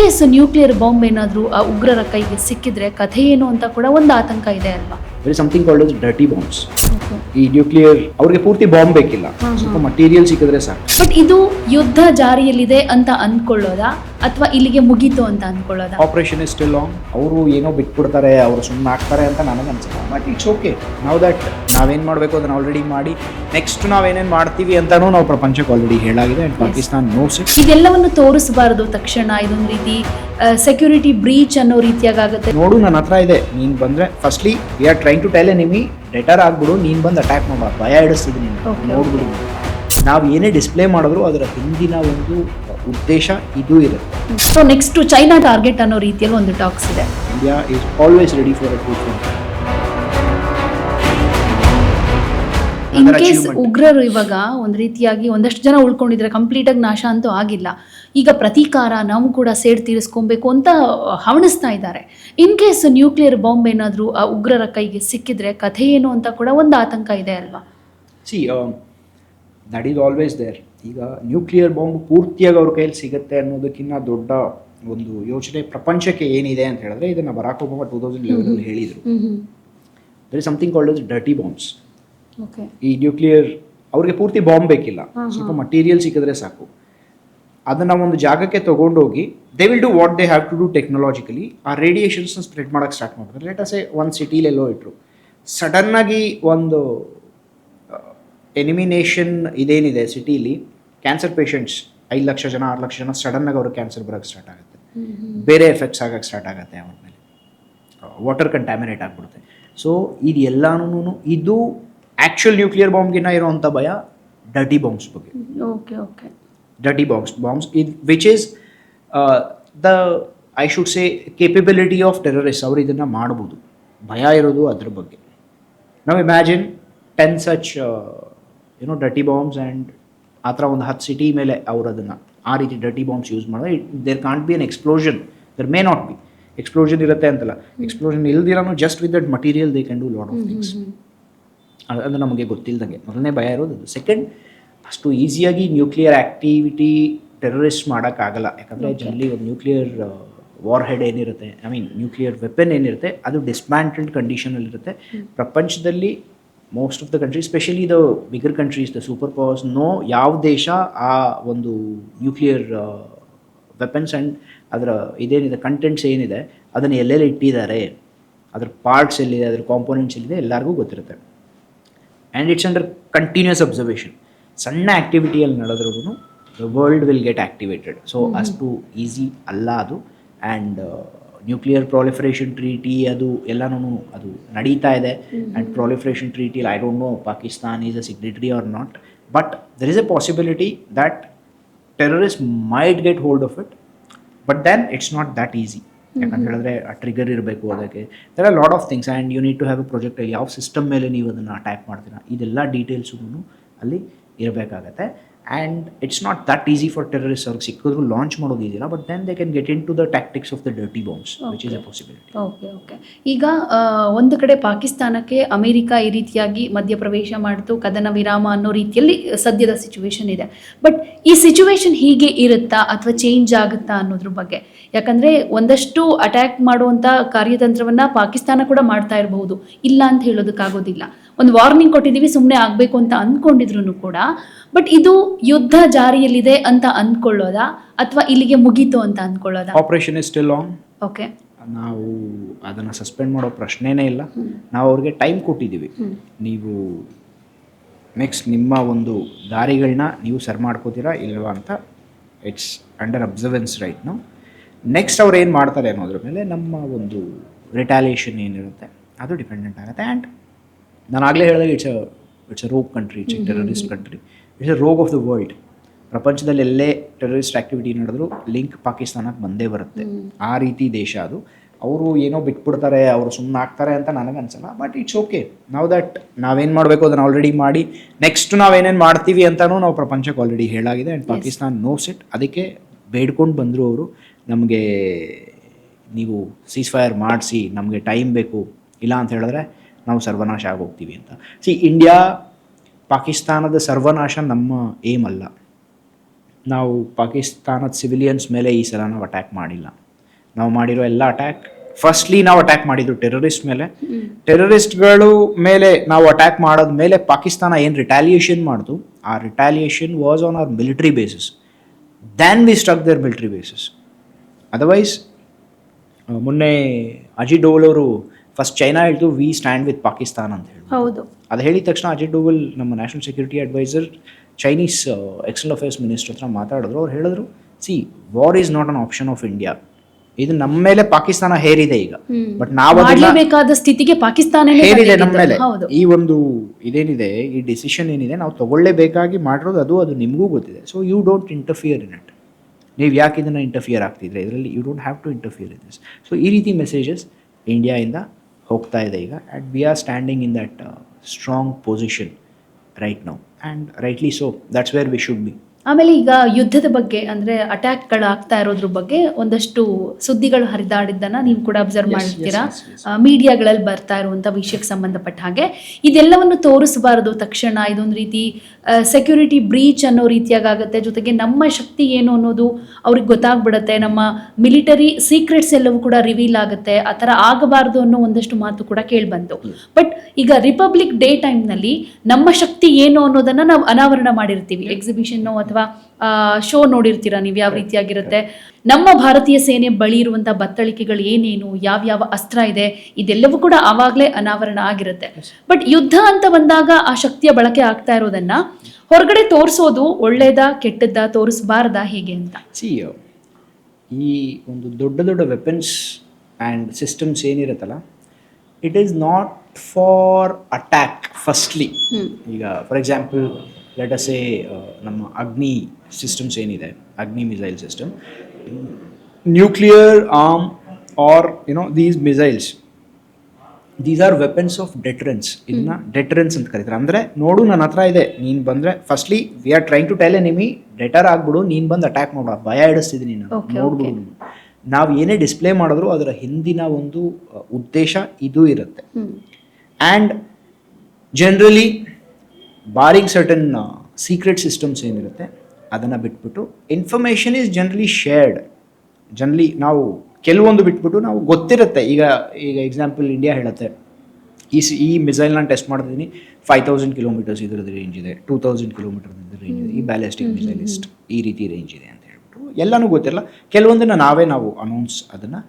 Case nuclear bomb ಏನಾದರೂ ಆ ಉಗ್ರರ ಕೈಗೆ ಸಿಕ್ಕಿದ್ರೆ ಕಥೆ ಏನು ಅಂತ ಕೂಡ ಒಂದು ಆತಂಕ ಇದೆ ಅಲ್ವಾ? Very something called is dirty bombs ಈ ನ್ಯೂಕ್ಲಿಯರ್ ಅವ್ರಿಗೆ ಪೂರ್ತಿ ಬಾಂಬ್ ಬೇಕಿಲ್ಲ. ಸ್ವಲ್ಪ ಮಟೀರಿಯಲ್ ಸಿಕ್ಕಿದ್ರೆ ಸಾಕು. ಬಟ್ ಇದು ಯುದ್ಧ ಜಾರಿಯಲ್ಲಿದೆ ಅಂತ ಅಂದ್ಕೊಳ್ಳೋದಾ ಅಥವಾ ಇಲ್ಲಿಗೆ ಮುಗೀತು ಅಂತ ಅನ್ಕೊಳ್ಳೋದ? ಆಪರೇಷನ್ ಇಸ್ ಸ್ಟಿಲ್ ಆನ್ ಅವರು ಏನೋ ಬಿಟ್ಬಿಡ್ತಾರೆ ಅವರು ಸುಮ್ಮನೆ ಆಗ್ತಾರೆ ಅಂತ ನನಗೆ ಅನ್ಸುತ್ತೆ. ಬಟ್ ಇಟ್ಸ್ ಓಕೆ ನಾವು ದಟ್ ನಾವೇನು ಮಾಡಬೇಕು ಅದನ್ನ ಆಲ್ರೆಡಿ ಮಾಡಿ ನೆಕ್ಸ್ಟ್ ನಾವೇನೇನು ಮಾಡ್ತೀವಿ ಅಂತಾನೂ ನಾವು ಪ್ರಪಂಚಕ್ಕೆ ಆಲ್ರೆಡಿ ಹೇಳಾಗಿದೆ. ಆ್ಯಂಡ್ ಪಾಕಿಸ್ತಾನ್ ನೋಸ್ ಇಟ್ ಇದೆಲ್ಲವನ್ನು ತೋರಿಸಬಾರದು ತಕ್ಷಣ ಇದೊಂದು ರೀತಿ ಸೆಕ್ಯೂರಿಟಿ ಬ್ರೀಚ್ ಅನ್ನೋ ರೀತಿಯಾಗುತ್ತೆ ನೋಡು ನನ್ನ ಹತ್ರ ಇದೆ. ನೀನು ಬಂದರೆ firstly we are trying to tell Nimi deter ಆಗ್ಬಿಡು ನೀನು ಬಂದು ಅಟ್ಯಾಕ್ ಮಾಡೋ ಭಯ ಇಡಿಸ್ತಿದ್ದೀನಿ ನೋಡ್ಬಿಡು. ನಾವು ಏನೇ ಡಿಸ್ಪ್ಲೇ ಮಾಡಿದ್ರು ಅದರ ಹಿಂದಿನ ಒಂದು ಉದ್ದೇಶ ಇದು ಇರುತ್ತೆ. ಸೊ ನೆಕ್ಸ್ಟ್ ಚೈನಾ ಟಾರ್ಗೆಟ್ ಅನ್ನೋ ರೀತಿಯಲ್ಲಿ ಒಂದು ಟಾಕ್ಸ್ ಇದೆ. India is always ready for a truth in case. ಉಗ್ರರು ಇವಾಗ ಒಂದು ರೀತಿಯಾಗಿ ಒಂದಷ್ಟು ಜನ ಉಳ್ಕೊಂಡಿದ್ರೆ ಕಂಪ್ಲೀಟ್ ಆಗಿ ನಾಶ ಅಂತೂ ಆಗಿಲ್ಲ. ಈಗ ಪ್ರತೀಕಾರ ನಾವು ಕೂಡ ಸೇಡ್ ತೀರಿಸ್ಕೊಬೇಕು ಅಂತ ಹವಣಿಸ್ತಾ ಇದ್ದಾರೆ. ಇನ್ ಕೇಸ್ ನ್ಯೂಕ್ಲಿಯರ್ ಬಾಂಬ್ ಏನಾದರೂ ಆ ಉಗ್ರರ ಕೈಗೆ ಸಿಕ್ಕಿದ್ರೆ ಕಥೆ ಏನು ಅಂತ ಕೂಡ ಒಂದು ಆತಂಕ ಇದೆ ಅಲ್ವಾ? See that is always there ಈಗ ನ್ಯೂಕ್ಲಿಯರ್ ಬಾಂಬ್ ಪೂರ್ತಿಯಾಗಿ ಅವ್ರ ಕೈಯಲ್ಲಿ ಸಿಗುತ್ತೆ ಅನ್ನೋದಕ್ಕಿಂತ ದೊಡ್ಡ ಒಂದು ಯೋಚನೆ ಪ್ರಪಂಚಕ್ಕೆ ಏನಿದೆ ಅಂತ ಹೇಳಿದ್ರೆ ಇದನ್ನು ಬರಾಕ್ ಒಬಾಮಾ ಟೂ ತೌಸಂಡ್ ಲೆವೆನಲ್ಲಿ ಹೇಳಿದರು. There is something called is dirty bombs ಈ ನ್ಯೂಕ್ಲಿಯರ್ ಅವ್ರಿಗೆ ಪೂರ್ತಿ ಬಾಂಬ್ ಬೇಕಿಲ್ಲ. ಸ್ವಲ್ಪ ಮಟೀರಿಯಲ್ ಸಿಕ್ಕಿದ್ರೆ ಸಾಕು. ಅದನ್ನ ಒಂದು ಜಾಗಕ್ಕೆ ತಗೊಂಡೋಗಿ they will do what they have to do technologically ಆ ರೇಡಿಯೇಷನ್ಸ್ನ ಸ್ಪ್ರೆಡ್ ಮಾಡೋಕ್ಕೆ ಸ್ಟಾರ್ಟ್ ಮಾಡ್ತಾರೆ. ಲೇಟ್ ಅಸೆ ಒಂದು ಸಿಟಿಲೆಲ್ಲೋ ಇಟ್ಟರು ಸಡನ್ನಾಗಿ ಒಂದು ಎನಿಮಿನೇಷನ್ ಇದೇನಿದೆ ಸಿಟೀಲಿ ಕ್ಯಾನ್ಸರ್ ಪೇಷಂಟ್ಸ್ ಐದು ಲಕ್ಷ ಜನ ಆರು ಲಕ್ಷ ಜನ ಸಡನ್ನಾಗಿ ಅವ್ರಿಗೆ ಕ್ಯಾನ್ಸರ್ ಬರೋಕ್ಕೆ ಸ್ಟಾರ್ಟ್ ಆಗುತ್ತೆ. ಬೇರೆ ಎಫೆಕ್ಟ್ಸ್ ಆಗಕ್ಕೆ ಸ್ಟಾರ್ಟ್ ಆಗುತ್ತೆ ಅವ್ರ ಮೇಲೆ ವಾಟರ್ ಕಂಟ್ಯಾಮಿನೇಟ್ ಆಗಿಬಿಡುತ್ತೆ. ಸೊ ಇದು ಎಲ್ಲಾನು ಇದು ಆ್ಯಕ್ಚುಯಲ್ ನ್ಯೂಕ್ಲಿಯರ್ ಬಾಂಬ್ಗಿನ್ನ ಇರುವಂಥ ಭಯ ಡರ್ಟಿ ಬಾಂಬ್ಸ್ ಬಗ್ಗೆ. Okay okay dirty bombs bombs ಇದು which is the I should say capability of terrorist ಅವರು ಇದನ್ನು ಮಾಡ್ಬೋದು. ಭಯ ಇರೋದು ಅದ್ರ ಬಗ್ಗೆ. ನಾವು ಇಮ್ಯಾಜಿನ್ ಟೆನ್ ಸಚ್ ಏನೋ ಡರ್ಟಿ ಬಾಂಬ್ಸ್ ಆ್ಯಂಡ್ ಆ ಥರ ಒಂದು ಹತ್ತು ಸಿಟಿ ಮೇಲೆ ಅವ್ರು ಅದನ್ನು ಆ ರೀತಿ ಡರ್ಟಿ ಬಾಂಬ್ಸ್ ಯೂಸ್ ಮಾಡಿದ್ರೆ there can't be an explosion there may not be explosion ಇರುತ್ತೆ ಅಂತಲ್ಲ. Explosion ಇಲ್ದಿರೋನು just with that material they can do lot of things ಅದು ನಮಗೆ ಗೊತ್ತಿಲ್ಲದಂಗೆ ಮೊದಲನೇ ಭಯ ಇರೋದು ಅದು. ಸೆಕೆಂಡ್ ಅಷ್ಟು ಈಸಿಯಾಗಿ ನ್ಯೂಕ್ಲಿಯರ್ ಆ್ಯಕ್ಟಿವಿಟಿ ಟೆರರಿಸ್ಟ್ ಮಾಡೋಕ್ಕಾಗಲ್ಲ. ಯಾಕಂದರೆ ಜನರಲಿ ಒಂದು ನ್ಯೂಕ್ಲಿಯರ್ ವಾರ್ ಹೆಡ್ ಏನಿರುತ್ತೆ ಐ ಮೀನ್ ನ್ಯೂಕ್ಲಿಯರ್ ವೆಪನ್ ಏನಿರುತ್ತೆ ಅದು ಡಿಸ್ಮ್ಯಾಂಟಲ್ಡ್ ಕಂಡೀಷನಲ್ಲಿರುತ್ತೆ ಪ್ರಪಂಚದಲ್ಲಿ most of the countries specially the bigger countries the super powers no ಯಾವ ದೇಶ ಆ ಒಂದು ನ್ಯೂಕ್ಲಿಯರ್ ವೆಪನ್ಸ್ ಆ್ಯಂಡ್ ಅದರ ಇದೇನಿದೆ ಕಂಟೆಂಟ್ಸ್ ಏನಿದೆ ಅದನ್ನು ಎಲ್ಲೆಲ್ಲಿ ಇಟ್ಟಿದ್ದಾರೆ ಅದ್ರ ಪಾರ್ಟ್ಸ್ ಎಲ್ಲಿದೆ ಅದ್ರ ಕಾಂಪೋನೆಂಟ್ಸ್ ಎಲ್ಲಿದೆ ಎಲ್ಲರಿಗೂ ಗೊತ್ತಿರುತ್ತೆ. And it's under continuous observation ಸಣ್ಣ ಆ್ಯಕ್ಟಿವಿಟಿಯಲ್ಲಿ ನಡೆದ್ರೂ the world will get activated so ಅಷ್ಟು ಈಸಿ ಅಲ್ಲ ಅದು. ಆ್ಯಂಡ್ ನ್ಯೂಕ್ಲಿಯರ್ ಪ್ರಾಲಿಫರೇಷನ್ ಟ್ರೀಟಿ ಅದು ಎಲ್ಲನೂ ಅದು ನಡೀತಾ ಇದೆ. And proliferation treaty I don't know Pakistan is a signatory or not but there is a possibility that terrorist might get hold of it but then it's not that easy ಯಾಕಂತ ಹೇಳಿದ್ರೆ ಆ trigger ಇರಬೇಕು ಅದಕ್ಕೆ. There are lot of things and you need to have a project ಯಾವ system ಮೇಲೆ ನೀವು ಅದನ್ನು attack ಮಾಡ್ತೀರಾ ಇದೆಲ್ಲ ಡೀಟೇಲ್ಸು ಅಲ್ಲಿ ಇರಬೇಕಾಗತ್ತೆ. And it's not that easy for terrorist ಅವ್ರಿಗೆ ಸಿಕ್ಕಿದ್ರು ಲಾಂಚ್ ಮಾಡೋದು ಈಸಿಲ್ಲ but then they can get into the tactics of the dirty bombs which is a possibility okay okay ಈಗ ಒಂದು ಕಡೆ ಪಾಕಿಸ್ತಾನಕ್ಕೆ ಅಮೆರಿಕ ಈ ರೀತಿಯಾಗಿ ಮಧ್ಯಪ್ರವೇಶ ಮಾಡಿತು ಕದನ ವಿರಾಮ ಅನ್ನೋ ರೀತಿಯಲ್ಲಿ ಸದ್ಯದ ಸಿಚುವೇಶನ್ ಇದೆ. ಬಟ್ ಈ ಸಿಚುವೇಶನ್ ಹೀಗೆ ಇರುತ್ತಾ ಅಥವಾ ಚೇಂಜ್ ಆಗುತ್ತಾ ಅನ್ನೋದ್ರ ಬಗ್ಗೆ? ಯಾಕಂದ್ರೆ ಒಂದಷ್ಟು ಅಟ್ಯಾಕ್ ಮಾಡುವಂತ ಕಾರ್ಯತಂತ್ರವನ್ನ ಪಾಕಿಸ್ತಾನ ಕೂಡ ಮಾಡ್ತಾ ಇರಬಹುದು. ಇಲ್ಲ ಅಂತ ಹೇಳೋದಕ್ಕಾಗೋದಿಲ್ಲ. ಒಂದು ವಾರ್ನಿಂಗ್ ಕೊಟ್ಟಿದ್ದೀವಿ ಸುಮ್ಮನೆ ಆಗಬೇಕು ಅಂತ ಅಂದ್ಕೊಂಡಿದ್ರು ಕೂಡ. ಬಟ್ ಇದು ಯುದ್ಧ ಜಾರಿಯಲ್ಲಿದೆ ಅಂತ ಅಂದ್ಕೊಳ್ಳೋದಾ ಅಥವಾ ಇಲ್ಲಿಗೆ ಮುಗೀತು ಅಂತ ಅಂದ್ಕೊಳ್ಳೋದಾ operation is still on okay ನಾವು ಅದನ್ನು ಸಸ್ಪೆಂಡ್ ಮಾಡೋ ಪ್ರಶ್ನೆನೇ ಇಲ್ಲ. ನಾವು ಅವ್ರಿಗೆ ಟೈಮ್ ಕೊಟ್ಟಿದ್ದೀವಿ. ನೀವು ನೆಕ್ಸ್ಟ್ ನಿಮ್ಮ ಒಂದು ದಾರಿಗಳನ್ನ ನೀವು ಸರ್ ಮಾಡ್ಕೋತೀರಾ ಇಲ್ವಾ ಅಂತ ಇಟ್ಸ್ ಅಂಡರ್ ಅಬ್ಸರ್ವೆನ್ಸ್ ರೈಟ್ ನಾವು ನೆಕ್ಸ್ಟ್ ಅವ್ರು ಏನು ಮಾಡ್ತಾರೆ ಅನ್ನೋದ್ರ ಮೇಲೆ ನಮ್ಮ ಒಂದು ರಿಟಾಲಿಯೇಷನ್ ಏನಿರುತ್ತೆ ಅದು ಡಿಪೆಂಡೆಂಟ್ ಆಗುತ್ತೆ. ಆ್ಯಂಡ್ ನಾನು ಆಗಲೇ ಹೇಳಿದಾಗ it's a it's a rogue country it's a terrorist country it's a rogue of the world ಪ್ರಪಂಚದಲ್ಲಿ ಎಲ್ಲೇ ಟೆರರಿಸ್ಟ್ ಆ್ಯಕ್ಟಿವಿಟಿ ನಡೆದ್ರು ಲಿಂಕ್ ಪಾಕಿಸ್ತಾನಕ್ಕೆ ಬಂದೇ ಬರುತ್ತೆ. ಆ ರೀತಿ ದೇಶ ಅದು. ಅವರು ಏನೋ ಬಿಟ್ಬಿಡ್ತಾರೆ ಅವರು ಸುಮ್ಮನೆ ಆಗ್ತಾರೆ ಅಂತ ನನಗೆ ಅನ್ಸಲ್ಲ ಬಟ್ ಇಟ್ಸ್ ಓಕೆ ನಾವು ದಟ್ ನಾವೇನು ಮಾಡಬೇಕು ಅದನ್ನು ಆಲ್ರೆಡಿ ಮಾಡಿ ನೆಕ್ಸ್ಟ್ ನಾವೇನೇನು ಮಾಡ್ತೀವಿ ಅಂತಲೂ ನಾವು ಪ್ರಪಂಚಕ್ಕೆ ಆಲ್ರೆಡಿ ಹೇಳಾಗಿದೆ ಆ್ಯಂಡ್ ಪಾಕಿಸ್ತಾನ್ ನೋ ಇಟ್ ಅದಕ್ಕೆ ಬೇಡ್ಕೊಂಡು ಬಂದರು ಅವರು ನಮಗೆ ನೀವು ಸೀಸ್ ಫೈರ್ ಮಾಡಿಸಿ ನಮಗೆ ಟೈಮ್ ಬೇಕು ಇಲ್ಲ ಅಂತ ಹೇಳಿದ್ರೆ ನಾವು ಸರ್ವನಾಶ ಆಗೋಗ್ತೀವಿ ಅಂತ. ಸಿ ಇಂಡಿಯಾ ಪಾಕಿಸ್ತಾನದ ಸರ್ವನಾಶ ನಮ್ಮ ಏಮ್ ಅಲ್ಲ. ನಾವು ಪಾಕಿಸ್ತಾನದ ಸಿವಿಲಿಯನ್ಸ್ ಮೇಲೆ ಈ ಸಲ ನಾವು ಅಟ್ಯಾಕ್ ಮಾಡಿಲ್ಲ. ನಾವು ಮಾಡಿರೋ ಎಲ್ಲ ಅಟ್ಯಾಕ್ ಫಸ್ಟ್ಲಿ ನಾವು ಅಟ್ಯಾಕ್ ಮಾಡಿದ್ರು ಟೆರರಿಸ್ಟ್ ಮೇಲೆ. ಟೆರರಿಸ್ಟ್ಗಳು ಮೇಲೆ ನಾವು ಅಟ್ಯಾಕ್ ಮಾಡೋದ ಮೇಲೆ ಪಾಕಿಸ್ತಾನ ಏನು ರಿಟ್ಯಾಲಿಯೇಷನ್ ಮಾಡ್ತು ಆ retaliation was on our military bases then we stuck their military bases otherwise ಮೊನ್ನೆ ಅಜಿ ಡೋಲ್ ಅವರು ಫಸ್ಟ್ ಚೈನಾ ಹೇಳ್ತು ವಿ ಸ್ಟ್ಯಾಂಡ್ ವಿತ್ ಪಾಕಿಸ್ತಾನ್ ಅಂತ ಹೇಳಿ ಹೌದು. ಅದು ಹೇಳಿದ ತಕ್ಷಣ ಅಜಿತ್ ಡೋವಲ್ ನಮ್ಮ national security advisor Chinese external affairs minister ಹತ್ರ ಮಾತಾಡಿದ್ರು. ಅವ್ರು ಹೇಳಿದ್ರು see war is not an option of India ಇದು ನಮ್ಮ ಮೇಲೆ ಪಾಕಿಸ್ತಾನ ಹೇರಿದೆ ಈಗ. ಬಟ್ ನಾವು ಮಾಡ್ಲೇಬೇಕಾದ ಸ್ಥಿತಿಗೆ ಪಾಕಿಸ್ತಾನ ಹೇರಿದೆ ನಮ್ಮ ಮೇಲೆ ಈ ಒಂದು ಇದೇನಿದೆ ಈ ಡಿಸಿಷನ್ ಏನಿದೆ ನಾವು ತಗೊಳ್ಳೇಬೇಕಾಗಿ ಮಾಡಿರೋದು ಅದು ಅದು ನಿಮಗೂ ಗೊತ್ತಿದೆ. So you don't interfere in it ನೀವು ಯಾಕೆ ಇದನ್ನು ಇಂಟರ್ಫಿಯರ್ ಆಗ್ತಿದ್ರೆ? ಇದರಲ್ಲಿ you don't have to interfere in this so ಈ ರೀತಿ ಮೆಸೇಜಸ್ ಇಂಡಿಯಾಯಿಂದ ಹೋಗ್ತಾ ಇದೆ ಈಗ. And we are standing in that strong position right now and rightly so that's where we should be ಆಮೇಲೆ ಈಗ ಯುದ್ಧದ ಬಗ್ಗೆ ಅಂದ್ರೆ ಅಟ್ಯಾಕ್ಗಳು ಆಗ್ತಾ ಇರೋದ್ರ ಬಗ್ಗೆ ಒಂದಷ್ಟು ಸುದ್ದಿಗಳು ಹರಿದಾಡಿದ್ದನ್ನ ನೀವು ಕೂಡ ಅಬ್ಸರ್ವ್ ಮಾಡಿರ್ತೀರಾ ಮೀಡಿಯಾಗಳಲ್ಲಿ ಬರ್ತಾ ಇರುವಂತ ವಿಷಯಕ್ಕೆ ಸಂಬಂಧಪಟ್ಟ ಹಾಗೆ. ಇದೆಲ್ಲವನ್ನು ತೋರಿಸಬಾರದು ತಕ್ಷಣ. ಇದೊಂದು ರೀತಿ ಸೆಕ್ಯೂರಿಟಿ ಬ್ರೀಚ್ ಅನ್ನೋ ರೀತಿಯಾಗುತ್ತೆ ಜೊತೆಗೆ ನಮ್ಮ ಶಕ್ತಿ ಏನು ಅನ್ನೋದು ಅವ್ರಿಗೆ ಗೊತ್ತಾಗ್ಬಿಡತ್ತೆ. ನಮ್ಮ ಮಿಲಿಟರಿ ಸೀಕ್ರೆಟ್ಸ್ ಎಲ್ಲವೂ ಕೂಡ ರಿವೀಲ್ ಆಗುತ್ತೆ. ಆ ಥರ ಆಗಬಾರ್ದು ಅನ್ನೋ ಒಂದಷ್ಟು ಮಾತು ಕೂಡ ಕೇಳಿಬಂತು. ಬಟ್ ಈಗ ರಿಪಬ್ಲಿಕ್ ಡೇ ಟೈಮ್ನಲ್ಲಿ ನಮ್ಮ ಶಕ್ತಿ ಏನು ಅನ್ನೋದನ್ನ ನಾವು ಅನಾವರಣ ಮಾಡಿರ್ತೀವಿ. ಎಕ್ಸಿಬಿಷನ್ ಅಥವಾ ಶೋ ನೋಡಿರ್ತೀರಾ? ನೀವು ಯಾವ ರೀತಿಯಾಗಿರುತ್ತೆ? ನಮ್ಮ ಭಾರತೀಯ ಸೇನೆ ಬಳಿ ಇರುವಂತಹ ಬತ್ತಳಿಕೆಗಳು ಏನೇನು? ಯಾವ್ಯಾವ ಅಸ್ತ್ರ ಇದೆ? ಇದೆಲ್ಲವೂ ಕೂಡ ಆವಾಗಲೇ ಅನಾವರಣ ಆಗಿರುತ್ತೆ. ಬಟ್ ಯುದ್ಧ ಅಂತ ಬಂದಾಗ ಆ ಶಕ್ತಿಯ ಬಳಕೆ ಆಗ್ತಾ ಇರೋದನ್ನ ಹೊರಗಡೆ ತೋರಿಸೋದು ಒಳ್ಳೇದಾ ಕೆಟ್ಟದ್ದಾ ತೋರಿಸಬಾರ್ದಾ ಹೇಗೆ ಅಂತ? ಸಿ ಈ ಒಂದು ದೊಡ್ಡ ದೊಡ್ಡ weapons and systems ಏನಿರುತ್ತಲ್ಲ it is not for attack firstly ಈಗ for example let us uh ನಮ್ಮ ಅಗ್ನಿ ಸಿಸ್ಟಮ್ಸ್ ಏನಿದೆ? Agni missile system nuclear arm are you know these missiles these are weapons of deterrence ಇನ್ನ deterrence ಅಂತ ಕರೀತಾರೆ. ಅಂದರೆ ನೋಡು ನನ್ನ ಹತ್ರ ಇದೆ. ನೀನು ಬಂದ್ರೆ firstly we are trying to tell Nimi deter ಆಗ್ಬಿಡು ನೀನು ಬಂದು ಅಟ್ಯಾಕ್ ಮಾಡ. ಭಯ ಇಡಿಸ್ತಿದ್ದೀನಿ ನಾನು. ನೋಡ್ಬೋದು ನೋಡ್ಬಿಡು ನಾವು ಏನೇ ಡಿಸ್ಪ್ಲೇ ಮಾಡಿದ್ರು ಅದರ ಹಿಂದಿನ ಒಂದು ಉದ್ದೇಶ ಇದು ಇರುತ್ತೆ. And generally barring certain secret systems ಏನಿರುತ್ತೆ ಅದನ್ನು ಬಿಟ್ಬಿಟ್ಟು information is generally shared generally ನಾವು ಕೆಲವೊಂದು ಬಿಟ್ಬಿಟ್ಟು ನಾವು ಗೊತ್ತಿರುತ್ತೆ. ಈಗ ಈಗ ಎಕ್ಸಾಂಪಲ್ ಇಂಡಿಯಾ ಹೇಳುತ್ತೆ. ಈ ಸಿ ಈ ಮಿಸೈಲ್ ನಾನು ಟೆಸ್ಟ್ ಮಾಡ್ತಿದ್ದೀನಿ ಫೈವ್ ತೌಸಂಡ್ ಕಿಲೋಮೀಟರ್ಸ್ ಇದ್ರದ್ದು ರೇಂಜ್ ಇದೆ ಟೂ ತೌಸಂಡ್ ಕಿಲೋಮೀಟರ್ ರೇಂಜ್ ಇದೆ ಈ ಬ್ಯಾಲಿಸ್ಟಿಕ್ ಮಿಸೈಲ್ ಇಷ್ಟು ಈ ರೀತಿ ರೇಂಜ್ ಇದೆ ಅಂತ ಹೇಳ್ಬಿಟ್ಟು ಎಲ್ಲನೂ ಗೊತ್ತಿರಲ್ಲ ಕೆಲವೊಂದನ್ನು ನಾವೇ ನಾವು ಅನೌನ್ಸ್ ಅದನ್ನು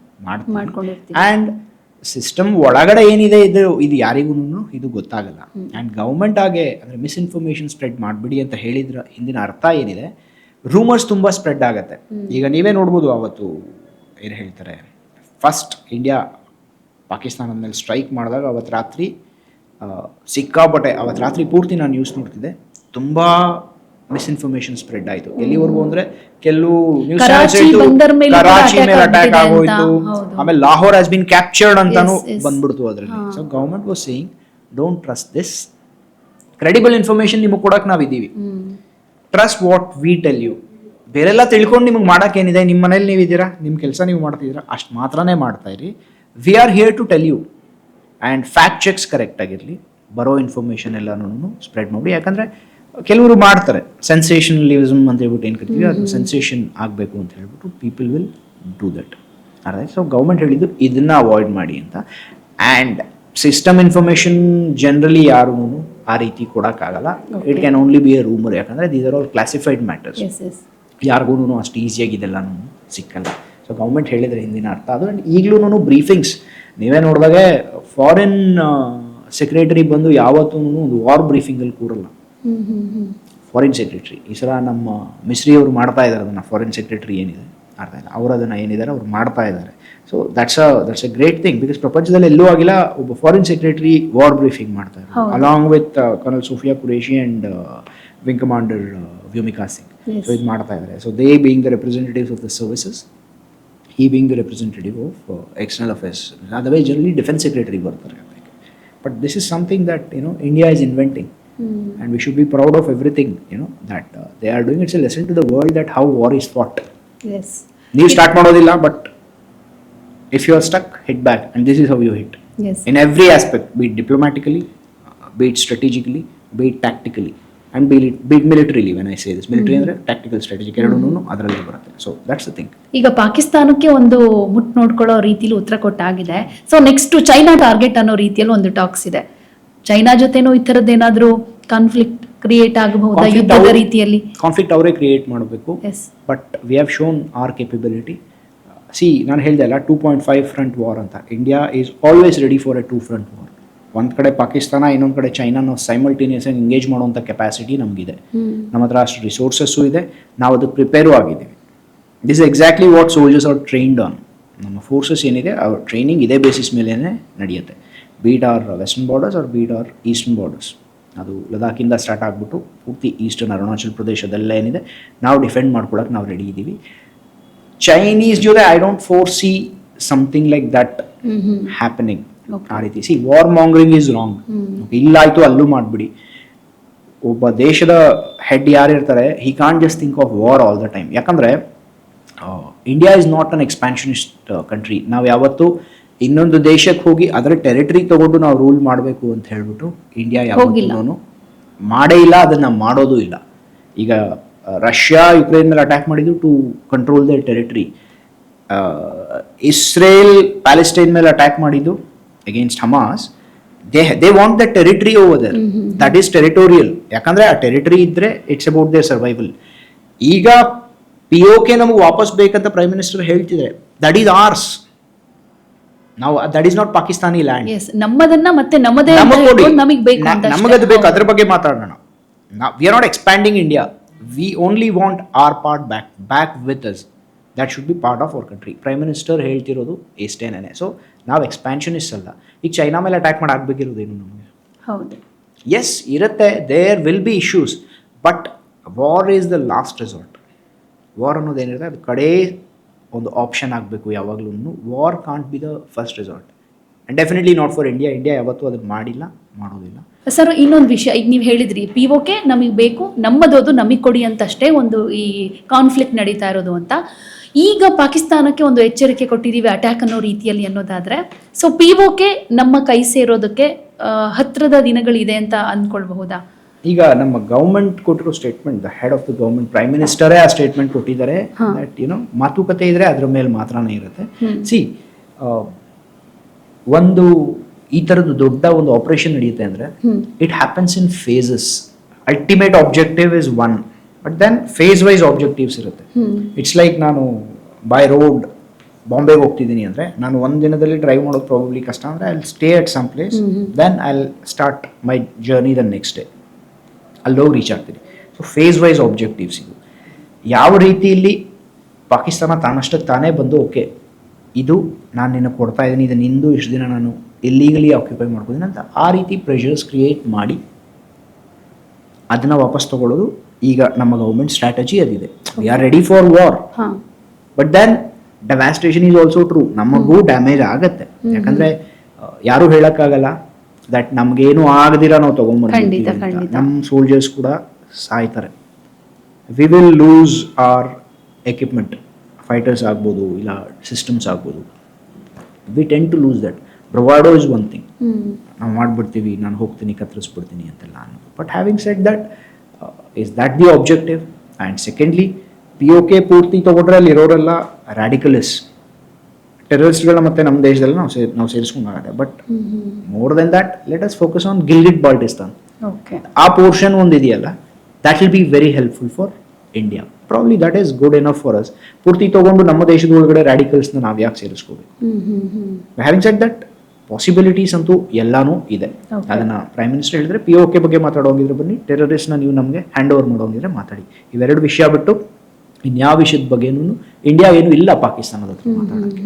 ಮಾಡ್ಕೊಂಡಿರ್ತೀವಿ ಆ್ಯಂಡ್ ಸಿಸ್ಟಮ್ ಒಳಗಡೆ ಏನಿದೆ ಇದು ಇದು ಯಾರಿಗೂ ಇದು ಗೊತ್ತಾಗಲ್ಲ. ಆ್ಯಂಡ್ ಗೌರ್ಮೆಂಟ್ ಆಗೇ ಅಂದರೆ ಮಿಸ್ಇನ್ಫಾರ್ಮೇಷನ್ ಸ್ಪ್ರೆಡ್ ಮಾಡಿಬಿಡಿ ಅಂತ ಹೇಳಿದ್ರ ಹಿಂದಿನ ಅರ್ಥ ಏನಿದೆ ರೂಮರ್ಸ್ ತುಂಬ ಸ್ಪ್ರೆಡ್ ಆಗುತ್ತೆ. ಈಗ ನೀವೇ ನೋಡ್ಬೋದು ಅವತ್ತು ಏನು ಹೇಳ್ತಾರೆ ಫಸ್ಟ್ ಇಂಡಿಯಾ ಪಾಕಿಸ್ತಾನದ ಮೇಲೆ ಸ್ಟ್ರೈಕ್ ಮಾಡಿದಾಗ ಅವತ್ತು ರಾತ್ರಿ ಸಿಕ್ಕಾಪಟ್ಟೆ ಅವತ್ತು ರಾತ್ರಿ ಪೂರ್ತಿ ನಾನು ನ್ಯೂಸ್ ನೋಡ್ತಿದ್ದೆ ತುಂಬ ಮಿಸ್ಇನ್ಫಾರ್ಮೇಷನ್ ಸ್ಪ್ರೆಡ್ ಆಯಿತು. ಎಲ್ಲಿವರೆಗೂ ಅಂದ್ರೆ ಕೆಲವು ನ್ಯೂಸ್ ಕರಾಚಿ ಮೇಲೆ ಅಟ್ಯಾಕ್ ಆಗೋಯ್ತು. ಆಮೇಲೆ ಲಾಹೋರ್ ಹ್ಯಾಸ್ ಬಿನ್ ಕ್ಯಾಪ್ಚರ್ಡ್ ಅಂತಾನು. ಬಂದ್ಬಿಡ್ತು ಅದರಲ್ಲಿ. So government was saying don't trust this credible information ನಿಮಗೆ ಕೊಡಕ್ಕೆ ನಾವಿದ್ದೀವಿ. Trust what we tell you ಬೇರೆಲ್ಲ ತಿಳ್ಕೊಂಡು ಮಾಡಕ್ ಏನಿದೆ ನಿಮ್ಮ ಮನೇಲಿ ನೀವಿದ್ದೀರಾ? ನಿಮ್ಮ ಕೆಲಸ ನೀವು ಮಾಡ್ತಿದ್ದೀರಾ? ಅಷ್ಟು ಮಾತ್ರನೇ ಮಾಡ್ತಾ ಇರಿ. We are here to tell you and fact checks correct ಆಗಿರಲಿ. ಬರೋ ಇನ್ಫಾರ್ಮೇಷನ್ ಎಲ್ಲನೂ ಸ್ಪ್ರೆಡ್ ಮಾಡಿ. ಯಾಕಂದರೆ ಕೆಲವರು ಮಾಡ್ತಾರೆ. ಸೆನ್ಸೇಷನಲಿಸಮ್ ಅಂತ ಹೇಳ್ಬಿಟ್ಟು ಏನು ಕರಿತೀವಿ? ಅದು ಸೆನ್ಸೇಷನ್ ಆಗಬೇಕು ಅಂತ ಹೇಳ್ಬಿಟ್ಟು ಪೀಪಲ್ ವಿಲ್ ಡೂ ದಟ್ ಅರ್ಥ ಸೊ ಗೌರ್ಮೆಂಟ್ ಹೇಳಿದ್ದು ಇದನ್ನ ಅವಾಯ್ಡ್ ಮಾಡಿ ಅಂತ. ಆ್ಯಂಡ್ ಸಿಸ್ಟಮ್ ಇನ್ಫಾರ್ಮೇಷನ್ ಜನರಲಿ ಯಾರೂ ಆ ರೀತಿ ಕೊಡೋಕ್ಕಾಗಲ್ಲ. It can only be a rumour ಯಾಕಂದರೆ these are all classified matters ಯಾರಿಗೂ ಅಷ್ಟು ಈಸಿಯಾಗಿ ಇದೆಲ್ಲ ಸಿಕ್ಕಲ್ಲ. ಸೊ ಗೌರ್ಮೆಂಟ್ ಹೇಳಿದ್ರೆ ಹಿಂದಿನ ಅರ್ಥ. ಅದು ಆ್ಯಂಡ್ ಈಗಲೂ ಬ್ರೀಫಿಂಗ್ಸ್ ನೀವೇ ನೋಡಿದಾಗ ಫಾರಿನ್ ಸೆಕ್ರೆಟರಿ ಬಂದು ಯಾವತ್ತೂ ಒಂದು ವಾರ್ ಬ್ರೀಫಿಂಗಲ್ಲಿ ಕೂರಲ್ಲ. ಫಾರಿನ್ ಸೆಕ್ರೆಟ್ರಿ ಈ ಸಲ ನಮ್ಮ ಮಿಸ್ರಿ ಅವರು ಮಾಡ್ತಾ ಇದ್ದಾರೆ ಅದನ್ನು. ಫಾರಿನ್ ಸೆಕ್ರೆಟ್ರಿ ಏನಿದೆ? ಅರ್ಥ ಇಲ್ಲ. ಅವರು ಅದನ್ನು ಏನಿದ್ದಾರೆ ಅವ್ರು ಮಾಡ್ತಾ ಇದ್ದಾರೆ so that's a that's a great thing because ಪ್ರಪಂಚದಲ್ಲಿ ಎಲ್ಲೂ ಆಗಿಲ್ಲ ಒಬ್ಬ ಫಾರಿನ್ ಸೆಕ್ರೆಟರಿ ವಾರ್ ಬ್ರೀಫಿಂಗ್ ಮಾಡ್ತಾ ಇದ್ದಾರೆ. Along with colonel Sofia Qureshi and wing commander Vyomika Singh. So ಇದು ಮಾಡ್ತಾ ಇದ್ದಾರೆ so they being the representatives of the services he being the representative of external affairs ಅದವೇ generally defence secretary ಬರ್ತಾರೆ. But this is something that know India is inventing, and we should be proud of everything you know that uh, they are doing. It's a lesson to the world that how war is fought. Yes ನೀವು start ಮಾಡೋದಿಲ್ಲ but if you are stuck hit back and this is how you hit us in every aspect, be it diplomatically, uh, be it strategically, be it tactically. And bill big militarily when I say this military ಅಂದರೆ tactical strategic ಎರಡೂ ಅದರಲ್ಲೇ ಬರುತ್ತೆ. So that's the thing ಈಗ ಪಾಕಿಸ್ತಾನಕ್ಕೆ ಒಂದು ಮುಟ್ ನೋಡ್ಕೊಳ್ಳೋ ರೀತಿಲಿ ಉತ್ತರ ಕೊಟ್ಟಾಗಿದೆ. ಸೊ ನೆಕ್ಸ್ಟ್ ಚೈನಾ ಟಾರ್ಗೆಟ್ ಅನ್ನೋ ರೀತಿಯಲ್ಲಿ ಒಂದು ಟಾಕ್ಸ್ ಇದೆ. ಚೈನಾ ಜೊತೆನೂ ಈ ಥರದ್ದೇನಾದ್ರೂ ಕಾನ್ಫ್ಲಿಕ್ಟ್ ಕ್ರಿಯೇಟ್ ಆಗಬಹುದು ಯುದ್ಧದ ರೀತಿಯಲ್ಲಿ? ಕಾನ್ಫ್ಲಿಕ್ಟ್ ಅವರೇ ಕ್ರಿಯೇಟ್ ಮಾಡಬೇಕು. But we have shown our capability see ನಾನು ಹೇಳಿದೆ ಅಲ್ಲ two point five front war ಅಂತ. India is always ready for a two front war ಒಂದು ಕಡೆ ಪಾಕಿಸ್ತಾನ ಇನ್ನೊಂದು ಕಡೆ ಚೈನಾ ನಾವು ಸೈಮಲ್ಟೇನಿಯಸ್ ಆಗಿ ಎಂಗೇಜ್ ಮಾಡುವಂಥ ಕೆಪಾಸಿಟಿ ನಮಗಿದೆ. ನಮ್ಮ ಹತ್ರ ಅಷ್ಟು ರಿಸೋರ್ಸಸ್ಸು ಇದೆ. ನಾವು ಅದಕ್ಕೆ ಪ್ರಿಪೇರು ಆಗಿದ್ದೀವಿ. This exactly what soldiers are trained on ನಮ್ಮ ಫೋರ್ಸಸ್ ಏನಿದೆ ಅವ್ರ ಟ್ರೈನಿಂಗ್ ಇದೇ ಬೇಸಿಸ್ ಮೇಲೇ ನಡೆಯುತ್ತೆ. Be it our western borders or be it our eastern borders ಅದು ಲದಾಖಿಂದ ಸ್ಟಾರ್ಟ್ ಆಗಿಬಿಟ್ಟು ಪೂರ್ತಿ ಈಸ್ಟರ್ನ್ ಅರುಣಾಚಲ್ ಪ್ರದೇಶದಲ್ಲೇ ಏನಿದೆ. ನಾವು ಡಿಫೆಂಡ್ ಮಾಡ್ಕೊಳಕ್ಕೆ ನಾವು ರೆಡಿ ಇದ್ದೀವಿ ಚೈನೀಸ್ ಜೊತೆ I don't foresee something like that happening. ಆ ರೀತಿ. See war mongering is wrong ಇಲ್ಲಾಯ್ತು ಅಲ್ಲೂ ಮಾಡಿಬಿಡಿ. ಒಬ್ಬ ದೇಶದ ಹೆಡ್ ಯಾರಿರ್ತಾರೆ he can't just think of war all the time ಯಾಕಂದರೆ India is not an expansionist country ನಾವು ಯಾವತ್ತೂ ಇನ್ನೊಂದು ದೇಶಕ್ಕೆ ಹೋಗಿ ಅದರ ಟೆರಿಟರಿ ತಗೊಂಡು ನಾವು ರೂಲ್ ಮಾಡಬೇಕು ಅಂತ ಹೇಳ್ಬಿಟ್ಟು ಇಂಡಿಯಾ ಯಾವಾಗಿಲ್ಲೂ ಮಾಡೇ ಇಲ್ಲ ಅದನ್ನ ಮಾಡೋದು ಇಲ್ಲ. ಈಗ ರಷ್ಯಾ ಯುಕ್ರೇನ್ ಮೇಲೆ ಅಟ್ಯಾಕ್ ಮಾಡಿದ್ದು to control the territory Israel Palestine ಮೇಲೆ ಅಟ್ಯಾಕ್ ಮಾಡಿದ್ದು against Hamas they they want the territory over there that is territorial ಯಾಕಂದ್ರೆ ಆ ಟೆರಿಟರಿ ಇದ್ರೆ ಇಟ್ಸ್ ಅಬೌಟ್ ದೇರ್ ಸರ್ವೈವಲ್ ಈಗ ಪಿ ಓ ಕೆ ನಮಗೆ ವಾಪಸ್ ಬೇಕಂತ ಪ್ರೈಮ್ ಮಿನಿಸ್ಟರ್ ಹೇಳ್ತಿದ್ದಾರೆ. ದಟ್ ಈಸ್ ಆರ್ಸ್ ನಾವು that is not Pakistani land yes ನಮ್ಮದನ್ನ ಮತ್ತೆ ನಮ್ಮದೇ ನಮಗ್ ಬೇಕು. ನಮಗದು ಬೇಕು ಅದ್ರ ಬಗ್ಗೆ ಮಾತಾಡೋಣ. We are not expanding India we only want our part back back with us that should be part of our country prime minister ಹೇಳ್ತಿರೋದು ಎಷ್ಟೇನೇ ಸೊ ನಾವು ಎಕ್ಸ್ಪ್ಯಾನ್ಷನಿಸ್ಟ್ ಅಲ್ಲ. ಈಗ ಚೈನಾ ಮೇಲೆ ಅಟ್ಯಾಕ್ ಮಾಡಿ ಆಗ್ಬೇಕಿರೋದೇನು ನಮಗೆ? ಹೌದು. ಎಸ್ ಇರುತ್ತೆ. There will be issues but war is the last resort war ಅನ್ನೋದೇನಿರುತ್ತೆ? ಅದು ಕಡೇ ಒಂದು ಆಪ್ಷನ್ ಆಗಬೇಕು ಯಾವಾಗಲೂ war can't be the first resort and definitely not for India India ಯಾವತ್ತೂ ಅದನ್ನು ಮಾಡಿಲ್ಲ, ಮಾಡೋದಿಲ್ಲ. ಸರ್ ಇನ್ನೊಂದು ವಿಷಯ, ಈಗ ನೀವು ಹೇಳಿದ್ರಿ ಪಿ ಓಕೆ ನಮಗೆ ಬೇಕು ನಮ್ಮದೋದು ನಮಗೆ ಕೊಡಿ ಅಂತಷ್ಟೇ ಒಂದು ಈ ಕಾನ್ಫ್ಲಿಕ್ಟ್ ನಡೀತಾ ಇರೋದು ಅಂತ. ಈಗ ಪಾಕಿಸ್ತಾನಕ್ಕೆ ಒಂದು ಎಚ್ಚರಿಕೆ ಕೊಟ್ಟಿದ್ದೀವಿ ಅಟ್ಯಾಕ್ ಅನ್ನೋ ರೀತಿಯಲ್ಲಿ ಅನ್ನೋದಾದರೆ. ಸೊ ಪಿ ಓಕೆ ನಮ್ಮ ಕೈ ಸೇರೋದಕ್ಕೆ ಹತ್ತಿರದ ದಿನಗಳಿದೆ ಅಂತ ಅಂದ್ಕೊಳ್ಬಹುದಾ? ಈಗ ನಮ್ಮ ಗೌರ್ಮೆಂಟ್ ಕೊಟ್ಟಿರೋ statement the head of the government prime ಮಿನಿಸ್ಟರೇ ಆ ಸ್ಟೇಟ್ಮೆಂಟ್ ಕೊಟ್ಟಿದ್ದಾರೆ. ದಟ್ ಯುನೋ ಮಾತುಕತೆ ಇದ್ರೆ ಅದ್ರ ಮೇಲೆ ಮಾತ್ರನೇ ಇರುತ್ತೆ. ಸಿ ಒಂದು ಈ ಥರದ್ದು ದೊಡ್ಡ ಒಂದು ಆಪರೇಷನ್ ನಡೆಯುತ್ತೆ ಅಂದರೆ it happens in phases ultimate objective is one but then phase wise objectives ಇರುತ್ತೆ. ಇಟ್ಸ್ ಲೈಕ್ ನಾನು ಬೈ ರೋಡ್ ಬಾಂಬೆಗೆ ಹೋಗ್ತಿದ್ದೀನಿ ಅಂದರೆ ನಾನು ಒಂದು ದಿನದಲ್ಲಿ ಡ್ರೈವ್ ಮಾಡೋದು ಪ್ರಾಬಬ್ಲಿ ಕಷ್ಟ ಅಂದರೆ I stay at some place then I start my journey the next day ಅಲ್ಲೋಗಿ ರೀಚ್ ಆಗ್ತೀರಿ ಸೊ ಫೇಸ್ ವೈಸ್ ಆಬ್ಜೆಕ್ಟಿವ್ಸ್ ಇದು ಯಾವ ರೀತಿಯಲ್ಲಿ ಪಾಕಿಸ್ತಾನ ತಾನಷ್ಟಕ್ಕೆ ತಾನೇ ಬಂದು ಓಕೆ ಇದು ನಾನು ನಿನ್ನ ಕೊಡ್ತಾ ಇದ್ದೀನಿ ಇದು ನಿಂದು ಇಷ್ಟು ದಿನ ನಾನು ಇಲ್ಲೀಗಲಿ ಆಕ್ಯುಪೈ ಮಾಡ್ಕೋತೀನಿ ಅಂತ ಆ ರೀತಿ ಪ್ರೆಷರ್ಸ್ ಕ್ರಿಯೇಟ್ ಮಾಡಿ ಅದನ್ನು ವಾಪಸ್ ತಗೊಳ್ಳೋದು ಈಗ ನಮ್ಮ ಗೌರ್ಮೆಂಟ್ ಸ್ಟ್ರಾಟಜಿ ಅದಿದೆ. We are ready for war but then devastation is also true ನಮಗೂ ಡ್ಯಾಮೇಜ್ ಆಗತ್ತೆ. ಯಾಕಂದ್ರೆ ಯಾರೂ ಹೇಳಕ್ಕಾಗಲ್ಲ. ದಟ್ ನಮ್ಗೇನು ಆಗದಿರ ನಾವು ತಗೊಂಡ್ಬರ್ತೀವಿ. ನಮ್ಮ ಸೋಲ್ಜರ್ಸ್ ಕೂಡ ಸಾಯ್ತಾರೆ. We will lose our equipment fighters ಆಗ್ಬೋದು ಇಲ್ಲ ಸಿಸ್ಟಮ್ಸ್ ಆಗ್ಬೋದು. We tend to lose that bravado is one thing ನಾವು ಮಾಡ್ಬಿಡ್ತೀವಿ ನಾನು ಹೋಗ್ತೀನಿ ಕತ್ತರಿಸ್ಬಿಡ್ತೀನಿ ಅಂತೆಲ್ಲ ಅನ್ನೋದು. But having set that is that the objective and secondly P O K ಪೂರ್ತಿ ತೊಗೊಂಡ್ರೆ ಅಲ್ಲಿ ಇರೋರೆಲ್ಲ ರ್ಯಾಡಿಕಲಿಸ್ ಟೆರರಿಸ್ಟ್ಗಳನ್ನ ಮತ್ತೆ ನಮ್ಮ ದೇಶದಲ್ಲಿ ನಾವು ಸೇರಿ ನಾವು ಸೇರಿಸ್ಕೊಂಡಾಗತ್ತೆ but more then that let us focus on Gilgit Baltistan ಆ ಪೋರ್ಷನ್ ಒಂದು ಇದೆಯಲ್ಲ that will be very helpful for India probably that is good enough for us ಪೂರ್ತಿ ತಗೊಂಡು ನಮ್ಮ ದೇಶದ ಒಳಗಡೆ ರ್ಯಾಡಿಕಲ್ಸ್ನ ನಾವು ಯಾಕೆ ಸೇರಿಸ್ಕೋಬೇಕು? ಹ್ಯಾವಿಂಗ್ ಸೆಟ್ ದಟ್ ಪಾಸಿಬಿಲಿಟೀಸ್ ಅಂತೂ ಎಲ್ಲಾನು ಇದೆ. ಅದನ್ನ ಪ್ರೈಮ್ ಮಿನಿಸ್ಟರ್ ಹೇಳಿದ್ರೆ ಪಿ ಓಕೆ ಬಗ್ಗೆ ಮಾತಾಡೋಂಗಿದ್ರೆ ಬನ್ನಿ ಟೆರರಿಸ್ಟ್ನ ನೀವು ನಮಗೆ ಹ್ಯಾಂಡ್ ಓವರ್ ಮಾಡೋಂಗಿದ್ರೆ ಮಾತಾಡಿ. ಇವೆರಡು ವಿಷಯ ಬಿಟ್ಟು ಇನ್ಯಾವ ವಿಷಯದ ಬಗ್ಗೆನೂ ಇಂಡಿಯಾ ಏನು ಇಲ್ಲ ಪಾಕಿಸ್ತಾನದ ಹತ್ರ ಮಾತಾಡೋಕ್ಕೆ.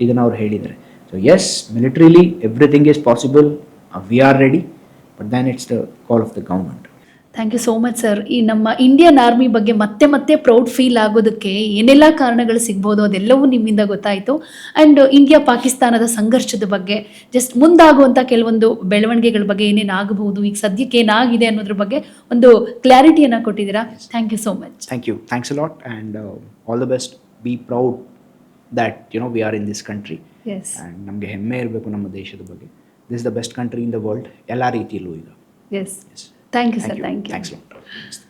ಇದನ್ನ ಅವ್ರು ಹೇಳಿದ್ದಾರೆ so yes militarily everything is possible we are ready but then it's the call of the government thank you so much sir ಈ ನಮ್ಮ ಇಂಡಿಯನ್ ಆರ್ಮಿ ಬಗ್ಗೆ ಮತ್ತೆ ಮತ್ತೆ ಪ್ರೌಡ್ ಫೀಲ್ ಆಗೋದಕ್ಕೆ ಏನೆಲ್ಲ ಕಾರಣಗಳು ಸಿಗ್ಬೋದು ಅದೆಲ್ಲವೂ ನಿಮ್ಮಿಂದ ಗೊತ್ತಾಯಿತು. ಆ್ಯಂಡ್ ಇಂಡಿಯಾ ಪಾಕಿಸ್ತಾನದ ಸಂಘರ್ಷದ ಬಗ್ಗೆ ಜಸ್ಟ್ ಮುಂದಾಗುವಂಥ ಕೆಲವೊಂದು ಬೆಳವಣಿಗೆಗಳ ಬಗ್ಗೆ ಏನೇನು ಆಗಬಹುದು ಈಗ ಸದ್ಯಕ್ಕೆ ಏನಾಗಿದೆ ಅನ್ನೋದ್ರ ಬಗ್ಗೆ ಒಂದು ಕ್ಲಾರಿಟಿಯನ್ನು ಕೊಟ್ಟಿದ್ದೀರಾ? Thank you so much thank you thanks a lot and all the best be proud that you know we are in this country yes and ನಮಗೆ ಹೆಮ್ಮೆ ಇರಬೇಕು ನಮ್ಮ ದೇಶದ ಬಗ್ಗೆ. This the best country in the world ಎಲ್ಲ ರೀತಿಯಲ್ಲೂ ಈಗ. Yes thank you sir thank you thanks lot ಅನಿಸ್ತದೆ